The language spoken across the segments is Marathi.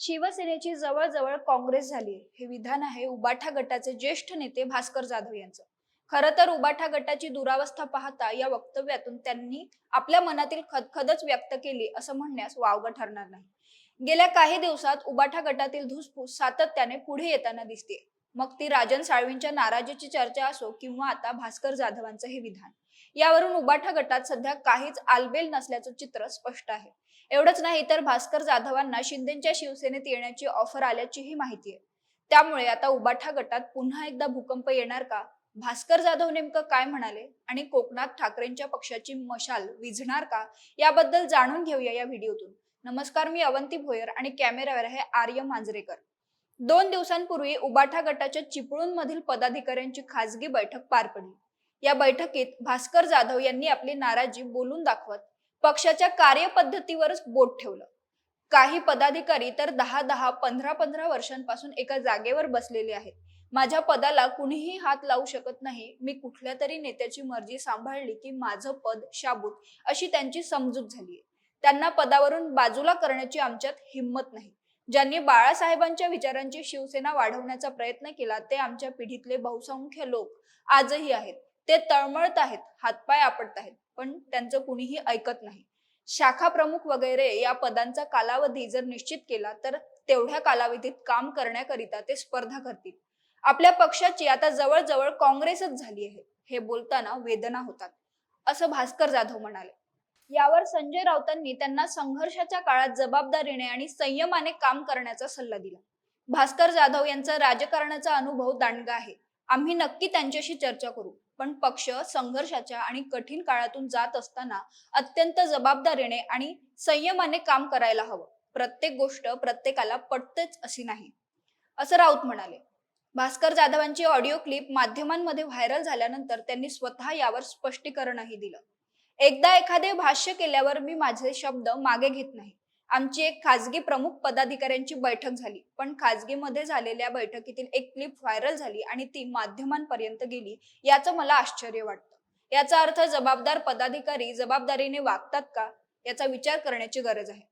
शिवसेनेची जवळजवळ काँग्रेस झाली. हे विधान आहे उबाठा गटाचे ज्येष्ठ नेते भास्कर जाधव यांचं. खरं तर उबाठा गटाची दुरावस्था पाहता या वक्तव्यातून त्यांनी आपल्या मनातील खदखदच व्यक्त केली असं म्हणण्यास वावग ठरणार नाही. गेल्या काही दिवसात उबाठा गटातील धुसफूस सातत्याने पुढे येताना दिसते मग ती राजन साळवींच्या नाराजीची चर्चा असो किंवा आता भास्कर जाधवांचं हे विधान. यावरून उबाठा गटात सध्या काहीच आलबेल नसल्याचं चित्र स्पष्ट आहे. एवढंच नाही तर भास्कर जाधवांना शिंदेच्या शिवसेनेत येण्याची ऑफर आल्याचीही माहिती आहे. त्यामुळे आता उबाठा गटात पुन्हा एकदा भूकंप येणार का? भास्कर जाधव नेमकं काय म्हणाले? आणि कोकणात ठाकरेंच्या पक्षाची मशाल विझणार का? याबद्दल जाणून घेऊया या व्हिडिओतून. नमस्कार मी अवंती भोयर आणि कॅमेरावर आहे आर्य मांजरेकर. दोन दिवसांपूर्वी उबाठा गटाच्या चिपळूण मधील पदाधिकाऱ्यांची खासगी बैठक पार पडली. या बैठकीत भास्कर जाधव यांनी आपली नाराजी बोलून दाखवत पक्षाच्या कार्यपद्धतीवरच बोट ठेवलं. काही पदाधिकारी तर दहा दहा पंधरा पंधरा वर्षांपासून एका जागेवर बसलेले आहेत. माझ्या पदाला कुणीही हात लावू शकत नाही. मी कुठल्या तरी नेत्याची मर्जी सांभाळली की माझं पद शाबूत अशी त्यांची समजूत झाली त्यांना पदावरून बाजूला करण्याची आमच्यात हिंमत नाही. ज्यांनी बाळासाहेबांच्या विचारांची शिवसेना वाढवण्याचा प्रयत्न केला ते आमच्या पिढीतले बहुसंख्य लोक आजही आहेत. ते तळमळत आहेत हातपाय आपटत आहेत पण त्यांचं कुणीही ऐकत नाही. शाखा प्रमुख वगैरे या पदांचा कालावधी जर निश्चित केला तर तेवढ्या कालावधीत काम करण्याकरिता ते स्पर्धा करतील. आपल्या पक्षाची आता जवळजवळ काँग्रेसच झाली आहे हे बोलताना वेदना होतात. असं भास्कर जाधव म्हणाले. यावर संजय राऊतांनी त्यांना संघर्षाच्या काळात जबाबदारीने आणि संयमाने काम करण्याचा सल्ला दिला. भास्कर जाधव यांचा राजकारणाचा अनुभव दांडगा आहे. आम्ही नक्की त्यांच्याशी चर्चा करू पण पक्ष संघर्षाच्या आणि कठीण काळातून जात असताना अत्यंत जबाबदारीने आणि संयमाने काम करायला हवं. प्रत्येक गोष्ट प्रत्येकाला पटतेच अशी नाही. असं राऊत म्हणाले. भास्कर जाधवांची ऑडिओ क्लिप माध्यमांमध्ये व्हायरल झाल्यानंतर त्यांनी स्वतः यावर स्पष्टीकरणही दिलं. एकदा एखादे भाष्य केल्यावर मी माझे शब्द मागे घेत नाही. आमची एक खाजगी प्रमुख पदाधिकाऱ्यांची बैठक झाली. पण खाजगीमध्ये झालेल्या बैठकीतील एक क्लिप व्हायरल झाली आणि ती माध्यमांपर्यंत गेली याचं मला आश्चर्य वाटतं. याचा अर्थ जबाबदार पदाधिकारी जबाबदारीने वागतात का याचा विचार करण्याची गरज आहे.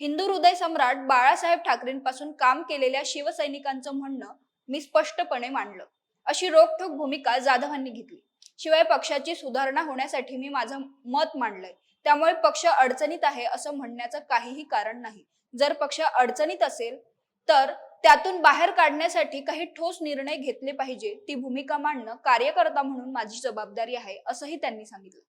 हिंदू हृदय सम्राट बाळासाहेब ठाकरेंपासून काम केलेल्या शिवसैनिकांचं म्हणणं मी स्पष्टपणे मांडलं. अशी रोखठोक भूमिका जाधवांनी घेतली. शिवाय पक्षाची सुधारणा होण्यासाठी मी माझं मत मांडलंय. त्यामुळे पक्ष अडचणीत आहे असं म्हणण्याचं काहीही कारण नाही. जर पक्ष अडचणीत असेल तर त्यातून बाहेर काढण्यासाठी काही ठोस निर्णय घेतले पाहिजे. ती भूमिका मांडणं कार्यकर्ता म्हणून माझी जबाबदारी आहे असंही त्यांनी सांगितलं.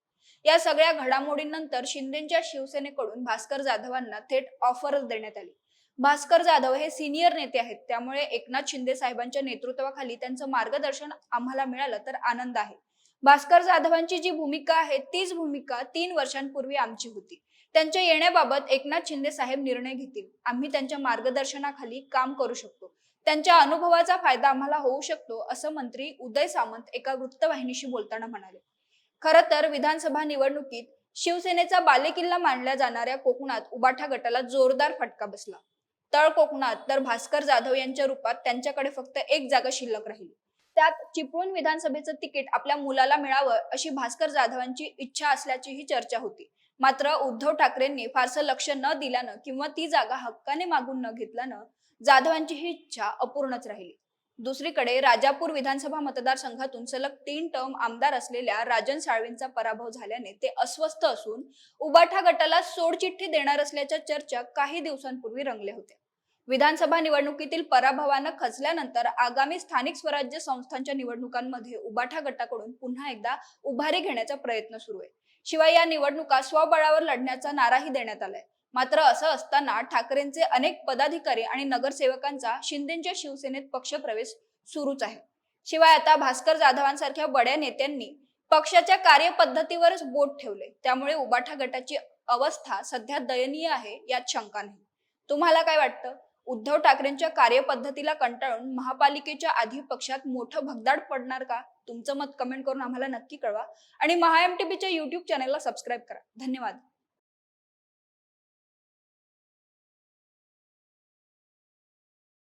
या सगळ्या घडामोडींनंतर शिंदेच्या शिवसेनेकडून भास्कर जाधवांना थेट ऑफर देण्यात आली. भास्कर जाधव हे सिनियर नेते आहेत. त्यामुळे एकनाथ शिंदे साहेबांच्या नेतृत्वाखाली त्यांचं मार्गदर्शन आम्हाला मिळालं तर आनंद आहे. भास्कर जाधवांची जी भूमिका आहे तीच भूमिका तीन वर्षांपूर्वी आमची होती. त्यांच्या येण्याबाबत एकनाथ शिंदे साहेब निर्णय घेतील. आम्ही त्यांच्या मार्गदर्शनाखाली काम करू शकतो. त्यांच्या अनुभवाचा फायदा आम्हाला होऊ शकतो असं मंत्री उदय सामंत एका वृत्तवाहिनीशी बोलताना म्हणाले. खर तर विधानसभा निवडणुकीत शिवसेनेचा बालेकिल्ला मानल्या जाणाऱ्या कोकणात उबाठा गटाला जोरदार फटका बसला. तळ कोकणात तर भास्कर जाधव यांच्या रूपात त्यांच्याकडे फक्त एक जागा शिल्लक राहिली. त्यात चिपळूण विधानसभेचं तिकीट आपल्या मुलाला मिळावं अशी भास्कर जाधवांची इच्छा असल्याचीही चर्चा होती. मात्र उद्धव ठाकरेंनी फारसं लक्ष न दिल्यानं किंवा ती जागा हक्काने मागून न घेतल्यानं जाधवांची ही इच्छा अपूर्णच राहिली. दुसरीकडे राजापूर विधानसभा मतदारसंघातून सलग तीन टर्म आमदार असलेल्या राजन साळवींचा पराभव झाल्याने ते अस्वस्थ असून उबाठा गटाला सोडचिठ्ठी देणार असल्याच्या चर्चा काही दिवसांपूर्वी रंगल्या होत्या विधानसभा निवडणुकीतील पराभवानं खचल्यानंतर आगामी स्थानिक स्वराज्य संस्थांच्या निवडणुकांमध्ये उबाठा गटाकडून पुन्हा एकदा उभारी घेण्याचा प्रयत्न सुरू आहे. शिवाय या निवडणुका स्वबळावर लढण्याचा नाराही देण्यात आलाय. मात्र असं असताना ठाकरेंचे अनेक पदाधिकारी आणि नगरसेवकांचा शिंदेच्या शिवसेनेत पक्षप्रवेश सुरूच आहे. शिवाय आता भास्कर जाधवांसारख्या बड्या नेत्यांनी पक्षाच्या कार्यपद्धतीवरच बोट ठेवले. त्यामुळे उबाठा गटाची अवस्था सध्या दयनीय आहे यात शंका नाही. तुम्हाला काय वाटतं? उद्धव ठाकरेंच्या कार्यपद्धतीला कंटाळून महापालिकेच्या आधी पक्षात मोठं भगदाड पडणार का? तुमचं मत कमेंट करून आम्हाला नक्की कळवा. आणि महा एमटीबीच्या युट्यूब चॅनेलला सबस्क्राईब करा. धन्यवाद.